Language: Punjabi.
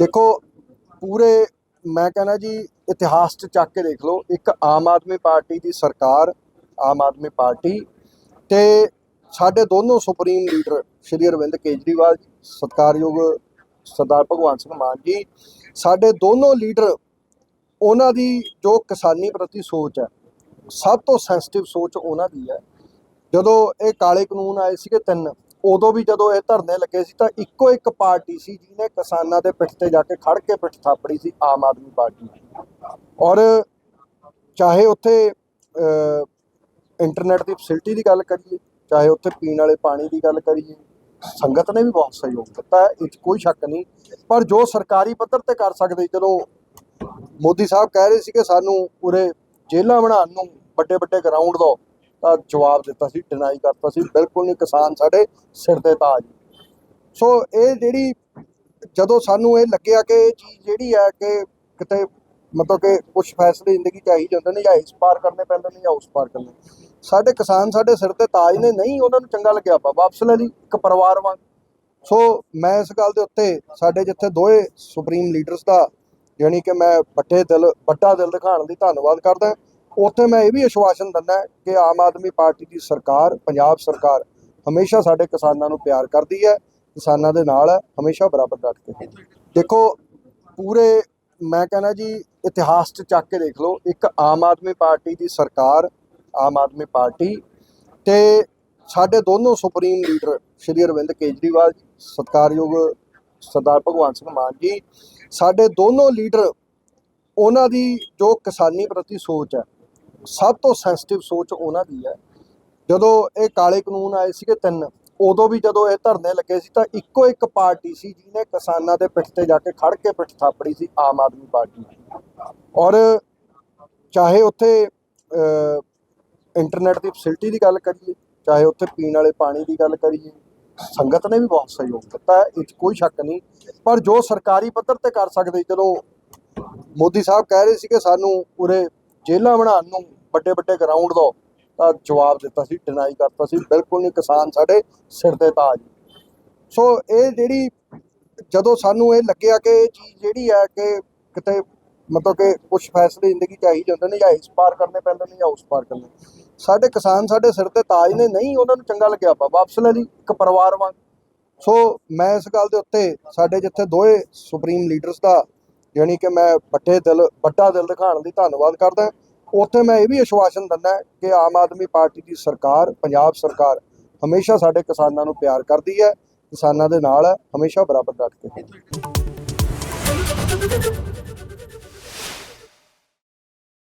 ਦੇਖੋ, ਪੂਰੇ, ਮੈਂ ਕਹਿੰਦਾ ਜੀ, ਇਤਿਹਾਸ 'ਚ ਚੱਕ ਕੇ ਦੇਖ ਲਓ, ਇੱਕ ਆਮ ਆਦਮੀ ਪਾਰਟੀ ਦੀ ਸਰਕਾਰ, ਆਮ ਆਦਮੀ ਪਾਰਟੀ ਤੇ ਸਾਡੇ ਦੋਨੋਂ ਸੁਪਰੀਮ ਲੀਡਰ ਸ਼੍ਰੀ ਅਰਵਿੰਦ ਕੇਜਰੀਵਾਲ ਜੀ, ਸਤਕਾਰਯੋਗ ਸਰਦਾਰ ਭਗਵੰਤ ਸਿੰਘ ਮਾਨ ਜੀ, ਸਾਡੇ ਦੋਨੋਂ ਲੀਡਰ, ਉਹਨਾਂ ਦੀ ਜੋ ਕਿਸਾਨੀ ਪ੍ਰਤੀ ਸੋਚ ਹੈ, ਸਭ ਤੋਂ ਸੈਂਸਿਟਿਵ ਸੋਚ ਉਹਨਾਂ ਦੀ ਹੈ। ਜਦੋਂ ਇਹ ਕਾਲੇ ਕਾਨੂੰਨ ਆਏ ਸੀਗੇ ਤਿੰਨ ਉਦੋਂ ਵੀ ਜਦੋਂ ਇਹ ਧਰਨੇ ਲੱਗੇ ਸੀ ਤਾਂ ਇੱਕੋ ਇੱਕ ਪਾਰਟੀ ਸੀ ਜਿਹਨੇ ਕਿਸਾਨਾਂ ਦੇ ਪਿੱਠ ਤੇ ਜਾ ਕੇ ਖੜ ਕੇ ਪਿੱਠ ਥਾਪੜੀ ਸੀ, ਆਮ ਆਦਮੀ ਪਾਰਟੀ ਔਰ ਚਾਹੇ ਉੱਥੇ ਇੰਟਰਨੈਟ ਦੀ ਫੈਸਿਲਿਟੀ ਦੀ ਗੱਲ ਕਰੀਏ, ਚਾਹੇ ਉੱਥੇ ਪੀਣ ਵਾਲੇ ਪਾਣੀ ਦੀ ਗੱਲ ਕਰੀਏ, ਸੰਗਤ ਨੇ ਵੀ ਬਹੁਤ ਸਹਿਯੋਗ ਦਿੱਤਾ, ਇਹ 'ਚ ਕੋਈ ਸ਼ੱਕ ਨਹੀਂ। ਪਰ ਜੋ ਸਰਕਾਰੀ ਪੱਧਰ ਤੇ ਕਰ ਸਕਦੇ, ਜਦੋਂ ਮੋਦੀ ਸਾਹਿਬ ਕਹਿ ਰਹੇ ਸੀ ਕਿ ਸਾਨੂੰ ਪੂਰੇ ਜੇਲ੍ਹਾਂ ਬਣਾਉਣ ਨੂੰ ਵੱਡੇ ਵੱਡੇ ਗਰਾਊਂਡ ਦੋ ਤਾਂ ਜਵਾਬ ਦਿੱਤਾ ਸੀ ਡਿਨਾਈ ਕਰਤਾ ਸੀ, ਬਿਲਕੁਲ ਨਹੀਂ ਕਿਸਾਨ ਸਾਡੇ ਸਿਰ ਤੇ ਤਾਜ। ਸੋ ਇਹ ਜਿਹੜੀ ਜਦੋਂ ਸਾਨੂੰ ਇਹ ਲੱਗਿਆ ਕਿ ਇਹ ਚੀਜ਼ ਜਿਹੜੀ ਹੈ ਕਿ ਕਿਤੇ ਮਤਲਬ ਕਿ ਕੁਝ ਫੈਸਲੇ ਜ਼ਿੰਦਗੀ ਚ ਆਹੀ ਜਾਂਦੇ ਨੇ ਜਾਂ ਇਸ ਪਾਰ ਕਰਨੇ ਪੈਂਦੇ ਨੇ ਜਾਂ ਉਸ ਪਾਰ ਕਰਨੇ। ਸਾਡੇ ਕਿਸਾਨ ਸਾਡੇ ਸਿਰ ਤੇ ਤਾਜ ਨੇ, ਨਹੀਂ ਉਹਨਾਂ ਨੂੰ ਚੰਗਾ ਲੱਗਿਆ ਆਪਾਂ ਵਾਪਸ ਲੈ ਲਈ, ਇੱਕ ਪਰਿਵਾਰ ਵਾਂਗ। ਸੋ ਮੈਂ ਇਸ ਗੱਲ ਦੇ ਉੱਤੇ ਸਾਡੇ ਜਿੱਥੇ ਦੋਏ ਸੁਪਰੀਮ ਲੀਡਰਸ ਦਾ, ਯਾਨੀ ਕਿ ਮੈਂ ਵੱਡੇ ਦਿਲ, ਵੱਡਾ ਦਿਲ ਦਿਖਾਉਣ ਲਈ ਧੰਨਵਾਦ ਕਰਦਾ। ਉੱਥੇ ਮੈਂ ਇਹ ਵੀ ਅਸ਼ਵਾਸਨ ਦਿੰਦਾ ਕਿ ਆਮ ਆਦਮੀ ਪਾਰਟੀ ਦੀ ਸਰਕਾਰ, ਪੰਜਾਬ ਸਰਕਾਰ ਹਮੇਸ਼ਾ ਸਾਡੇ ਕਿਸਾਨਾਂ ਨੂੰ ਪਿਆਰ ਕਰਦੀ ਹੈ, ਕਿਸਾਨਾਂ ਦੇ ਨਾਲ ਹੈ, ਹਮੇਸ਼ਾ ਬਰਾਬਰ ਡਟ ਕੇ। ਦੇਖੋ, ਪੂਰੇ ਮੈਂ ਕਹਿੰਦਾ ਜੀ, ਇਤਿਹਾਸ 'ਚ ਚੱਕ ਕੇ ਦੇਖ ਲਓ, ਇੱਕ ਆਮ ਆਦਮੀ ਪਾਰਟੀ ਦੀ ਸਰਕਾਰ, ਆਮ ਆਦਮੀ ਪਾਰਟੀ ਤੇ ਸਾਡੇ ਦੋਨੋਂ ਸੁਪਰੀਮ ਲੀਡਰ ਸ਼੍ਰੀ ਅਰਵਿੰਦ ਕੇਜਰੀਵਾਲ ਜੀ, ਸਤਕਾਰਯੋਗ ਸਰਦਾਰ ਭਗਵੰਤ ਸਿੰਘ ਮਾਨ ਜੀ, ਸਾਡੇ ਦੋਨੋਂ ਲੀਡਰ ਉਹਨਾਂ ਦੀ ਜੋ ਕਿਸਾਨੀ ਪ੍ਰਤੀ ਸੋਚ ਹੈ ਸਭ ਤੋਂ ਸੈਂਸਿਟਿਵ ਸੋਚ ਉਹਨਾਂ ਦੀ ਹੈ। ਜਦੋਂ ਇਹ ਕਾਲੇ ਕਾਨੂੰਨ ਆਏ ਸੀਗੇ ਤਿੰਨ, ਉਦੋਂ ਵੀ ਜਦੋਂ ਇਹ ਧਰਨੇ ਲੱਗੇ ਸੀ ਤਾਂ ਇੱਕੋ ਇੱਕ ਪਾਰਟੀ ਸੀ ਜਿਹਨੇ ਕਿਸਾਨਾਂ ਦੇ ਪਿੱਠ ਤੇ ਜਾ ਕੇ ਖੜ ਕੇ ਪਿੱਠ ਥਾਪੜੀ ਸੀ, ਆਮ ਆਦਮੀ ਪਾਰਟੀ ਔਰ ਚਾਹੇ ਉੱਥੇ ਇੰਟਰਨੈਟ ਦੀ ਫੈਸਿਲਿਟੀ ਦੀ ਗੱਲ ਕਰੀਏ, ਚਾਹੇ ਉੱਥੇ ਪੀਣ ਵਾਲੇ ਪਾਣੀ ਦੀ ਗੱਲ ਕਰੀਏ, ਸੰਗਤ ਨੇ ਵੀ ਬਹੁਤ ਸਹਿਯੋਗ ਦਿੱਤਾ ਹੈ ਇਹ 'ਚ ਕੋਈ ਸ਼ੱਕ ਨਹੀਂ। ਪਰ ਜੋ ਸਰਕਾਰੀ ਪੱਧਰ ਤੇ ਕਰ ਸਕਦੇ, ਜਦੋਂ ਮੋਦੀ ਸਾਹਿਬ ਕਹਿ ਰਹੇ ਸੀ ਕਿ ਸਾਨੂੰ ਪੂਰੇ ਜੇਲ੍ਹਾਂ ਬਣਾਉਣ ਨੂੰ ਵੱਡੇ ਵੱਡੇ ਗਰਾਊਂਡ ਦੋ ਤਾਂ ਜਵਾਬ ਦਿੱਤਾ ਸੀ ਡਿਨਾਈ ਕਰਤਾ ਸੀ। ਬਿਲਕੁਲ ਨਹੀਂ ਕਿਸਾਨ ਸਾਡੇ ਸਿਰ ਤੇ ਤਾਜ। ਸੋ ਇਹ ਜਿਹੜੀ ਜਦੋਂ ਸਾਨੂੰ ਇਹ ਲੱਗਿਆ ਕਿ ਇਹ ਚੀਜ਼ ਜਿਹੜੀ ਹੈ ਕਿ ਕਿਤੇ ਮਤਲਬ ਕਿ ਕੁਝ ਫੈਸਲੇ ਜ਼ਿੰਦਗੀ ਚ ਆਹੀ ਜਾਂਦੇ ਨੇ ਜਾਂ ਇਸ ਪਾਰ ਕਰਨੇ ਪੈਂਦੇ ਨੇ ਜਾਂ ਉਸ ਪਾਰ ਕਰਨੇ ਸਾਡੇ ਕਿਸਾਨ ਸਾਡੇ ਸਿਰ ਤੇ ਤਾਜ ਨੇ, ਨਹੀਂ, ਉਹਨਾਂ ਨੂੰ ਚੰਗਾ ਲੱਗਿਆ ਆਪਾਂ, ਵਾਪਸ ਲੈ ਲਈ, ਇੱਕ ਪਰਿਵਾਰ ਵਾਂਗ। ਸੋ ਮੈਂ ਇਸ ਗੱਲ ਦੇ ਉੱਤੇ ਸਾਡੇ ਜਿੱਥੇ ਦੋਏ ਸੁਪਰੀਮ ਲੀਡਰਸ ਦਾ ਯਾਨੀ ਕਿ ਮੈਂ ਵੱਡੇ ਦਿਲ, ਵੱਡਾ ਦਿਲ ਦਿਖਾਉਣ ਲਈ ਧੰਨਵਾਦ ਕਰਦਾ। ਉੱਥੇ ਮੈਂ ਇਹ ਵੀ ਅਸ਼ਵਾਸਨ ਦਿੰਦਾ ਕਿ ਆਮ ਆਦਮੀ ਪਾਰਟੀ ਦੀ ਸਰਕਾਰ, ਪੰਜਾਬ ਸਰਕਾਰ ਹਮੇਸ਼ਾ ਸਾਡੇ ਕਿਸਾਨਾਂ ਨੂੰ ਪਿਆਰ ਕਰਦੀ ਹੈ, ਕਿਸਾਨਾਂ ਦੇ ਨਾਲ ਹਮੇਸ਼ਾ ਬਰਾਬਰ ਡਟ ਕੇ